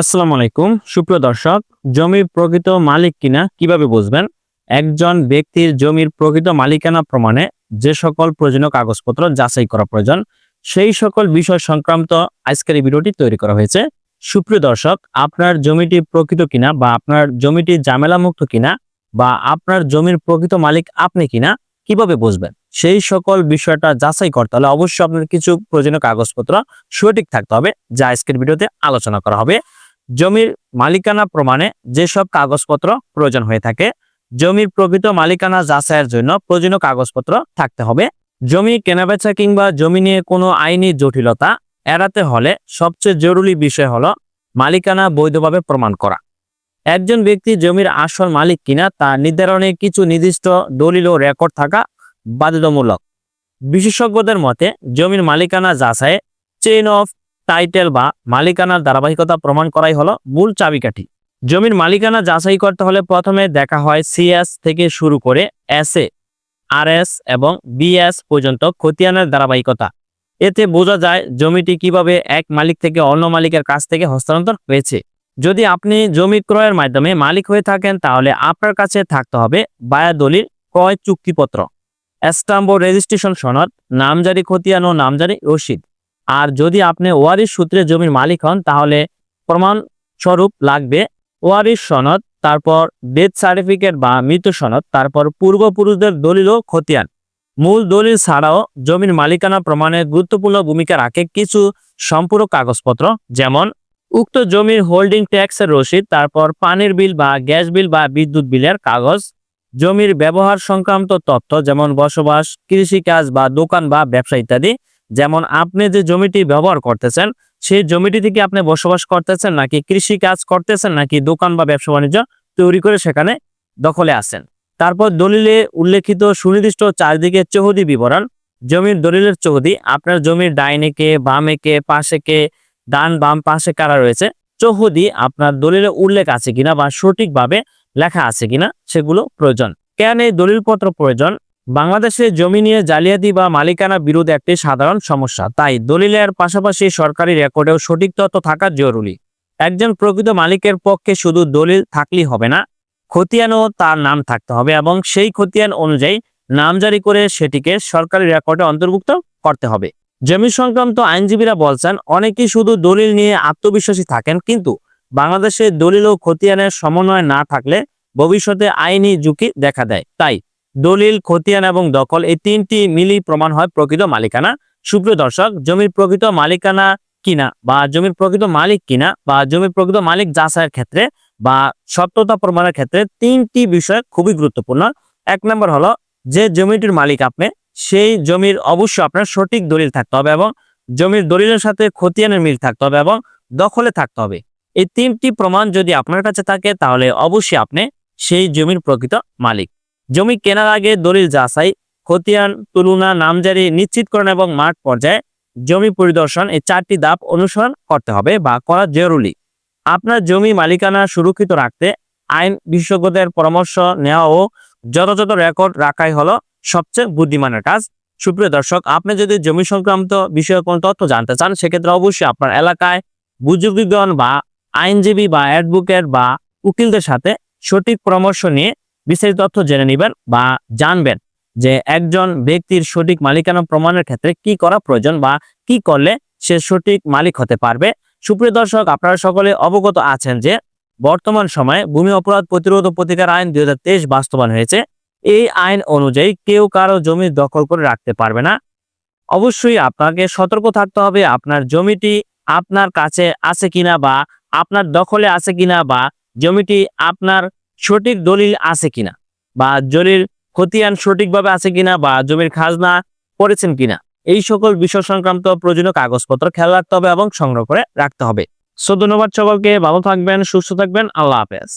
আসসালামু আলাইকুম। সুপ্রিয় দর্শক, জমির প্রকৃত মালিক কিনা কীভাবে বুঝবেন? একজন ব্যক্তির জমির প্রকৃত মালিকানা প্রমাণে যে সকল প্রয়োজনীয় কাগজপত্র যাচাই করা প্রয়োজন, সেই সকল বিষয় সংক্রান্ত আজকের এই ভিডিওটি তৈরি করা হয়েছে। সুপ্রিয় দর্শক, আপনার জমিটি প্রকৃত কিনা বা আপনার জমিটি ঝামেলা মুক্ত কিনা বা আপনার জমির প্রকৃত মালিক আপনি কিনা কীভাবে বুঝবেন? সেই সকল বিষয়টা যাচাই করতে হলে অবশ্যই আপনার কিছু প্রয়োজনীয় কাগজপত্র সঠিক থাকতে হবে, যা আজকের ভিডিওতে আলোচনা করা হবে। জমির মালিকানা প্রমাণে যেসব কাগজপত্র প্রয়োজন হয়ে থাকে, জমির প্রকৃত মালিকানা যাচাইয়ের জন্য প্রয়োজনীয় কাগজপত্র থাকতে হবে। জমি কেনাবেচা কিংবা জমি নিয়ে কোনো আইনি জটিলতা এড়াতে হলে সবচেয়ে জরুরি বিষয় হলো মালিকানা বৈধভাবে প্রমাণ করা। একজন ব্যক্তি জমির আসল মালিক কিনা তা নির্ধারণে কিছু নির্দিষ্ট দলিল ও রেকর্ড থাকা বাধ্যতামূলক। বিশেষজ্ঞদের মতে, জমির মালিকানা যাচাইয়ে চেইন অফ টাইটেল বা মালিকানার ধারাবাহিকতা প্রমাণ করাই হলো মূল চাবিকাঠি। জমির মালিকানা যাচাই করতে হলে প্রথমে দেখা হয় সিএস থেকে শুরু করে এস এ আর এস এবং বিএস পর্যন্ত খতিয়ানের ধারাবাহিকতা। এতে বোঝা যায় জমিটি কীভাবে এক মালিক থেকে অন্য মালিকের কাছ থেকে হস্তান্তর হয়েছে। যদি আপনি জমি ক্রয়ের মাধ্যমে মালিক হয়ে থাকেন, তাহলে আপনার কাছে থাকতে হবে বায়া দলিল ক্রয় চুক্তিপত্র। স্টাম্প রেজিস্ট্রেশন সনদ, নামজারি খতিয়ান ও নামজারি রসিদ। আর যদি আপনি ওয়ারিশ সূত্রে জমির মালিক হন, তাহলে প্রমাণ স্বরূপ লাগবে ওয়ারিশ সনদ, তারপর ডেথ সার্টিফিকেট বা মৃত্যু সনদ, তারপর পূর্বপুরুষদের দলিল ও খতিয়ান। মূল দলিল ছাড়াও জমির মালিকানা প্রমাণে গুরুত্বপূর্ণ ভূমিকা রাখে কিছু সম্পূরক কাগজপত্র, যেমন উক্ত জমির হোল্ডিং ট্যাক্সের রসিদ, তারপর পানির বিল বা গ্যাস বিল বা বিদ্যুৎ বিলের কাগজ, জমির ব্যবহার সংক্রান্ত তথ্য, যেমন বসবাস, কৃষিকাজ বা দোকান বা ব্যবসা ইত্যাদি। যেমন আপনি যে জমিটি ব্যবহার করতেছেন, সেই জমিটি থেকে আপনি বসবাস করতেছেন নাকি কৃষি কাজ করতেছেন নাকি দোকান বা ব্যবসা বাণিজ্য তৈরি করে সেখানে দখলে আসেন তারপর দলিলে উল্লেখিত সুনির্দিষ্ট চারদিকে চৌহদি বিবরণ। জমির দলিলের চৌহদি, আপনার জমির ডাইনে কে, বামে কে, পাশে কে, ডান, বাম, পাশে কারা রয়েছে, চৌহদি আপনার দলিলে উল্লেখ আছে কিনা বা সঠিকভাবে লেখা আছে কিনা সেগুলো প্রয়োজন। কেন এই দলিলপত্র প্রয়োজন? বাংলাদেশে জমি নিয়ে জালিয়াতি বা মালিকানা বিরোধ একটি সাধারণ সমস্যা। তাই দলিলের পাশাপাশি সরকারি রেকর্ডেও সঠিক তথ্য থাকা জরুরি। একজন প্রকৃত মালিকের পক্ষে শুধু দলিল থাকলেই হবে না, খতিয়ানও তার নাম থাকতে হবে এবং সেই খতিয়ান অনুযায়ী নাম জারি করে সেটিকে সরকারি রেকর্ডে অন্তর্ভুক্ত করতে হবে। জমি সংক্রান্ত আইনজীবীরা বলছেন, অনেকেই শুধু দলিল নিয়ে আত্মবিশ্বাসী থাকেন, কিন্তু বাংলাদেশে দলিল ও খতিয়ানের সমন্বয় না থাকলে ভবিষ্যতে আইনি ঝুঁকি দেখা দেয়। তাই দলিল, খতিয়ান এবং দখল এই তিনটি মিলি প্রমাণ হয় প্রকৃত মালিকানা। সুপ্রিয় দর্শক, জমির প্রকৃত মালিকানা কিনা বা জমির প্রকৃত মালিক কিনা বা জমির প্রকৃত মালিক যাচাইয়ের ক্ষেত্রে বা সত্যতা প্রমাণের ক্ষেত্রে তিনটি বিষয় খুবই গুরুত্বপূর্ণ। এক নম্বর হলো, যে জমিটির মালিক আপনি, সেই জমির অবশ্যই আপনার সঠিক দলিল থাকতে হবে এবং জমির দলিলের সাথে খতিয়ানের মিল থাকতে হবে এবং দখলে থাকতে হবে। এই তিনটি প্রমাণ যদি আপনার কাছে থাকে, তাহলে অবশ্যই আপনি সেই জমির প্রকৃত মালিক। জমি কেনার আগে দলিল যাচাই, খতিয়ান, তুলনা, নামজারি নিশ্চিতকরণ এবং মাঠ পর্যায়ে জমি পরিদর্শন এই চারটি ধাপ অনুসরণ করতে হবে বা করা জরুরি। আপনার জমি মালিকানা সুরক্ষিত রাখতে আইন বিশেষজ্ঞদের পরামর্শ নেওয়া ও যথাযথ রেকর্ড রাখাই হলো সবচেয়ে বুদ্ধিমানের কাজ। সুপ্রিয় দর্শক, আপনি যদি জমি সংক্রান্ত বিষয়ে কোনো তথ্য জানতে চান, সেক্ষেত্রে অবশ্যই আপনার এলাকায় বুজুর্গগণ বা আইনজীবী বা অ্যাডভোকেট বা উকিলদের সাথে সঠিক পরামর্শ নিয়ে বিস্তারিত তথ্য জেনে নেবেন বা জানবেন যে একজন ব্যক্তির সঠিক মালিকানা প্রমাণের ক্ষেত্রে কি করা প্রয়োজন বা কি করলে সে সঠিক মালিক হতে পারবে। সুপ্রিয় দর্শক, আপনারা সকলে অবগত আছেন যে বর্তমান সময়ে ভূমি অপরাধ প্রতিরোধ প্রতিকার আইন দুই বাস্তবায়ন হয়েছে। এই আইন অনুযায়ী কেউ কারও জমি দখল করে রাখতে পারবে না। অবশ্যই আপনাকে সতর্ক থাকতে হবে আপনার জমিটি আপনার কাছে আছে কিনা বা আপনার দখলে আছে কিনা বা জমিটি আপনার সঠিক দলিল আছে কিনা? বা জমির খতিয়ান সঠিকভাবে আছে কিনা? বা জমির খাজনা করেছেন কিনা? এই সকল বিষয় সংক্রান্ত প্রয়োজনীয় কাগজপত্র খেয়াল রাখতে হবে এবং সংগ্রহ করে রাখতে হবে। সো ধন্যবাদ সকলকে, ভালো থাকবেন, সুস্থ থাকবেন, আল্লাহ হাফেজ।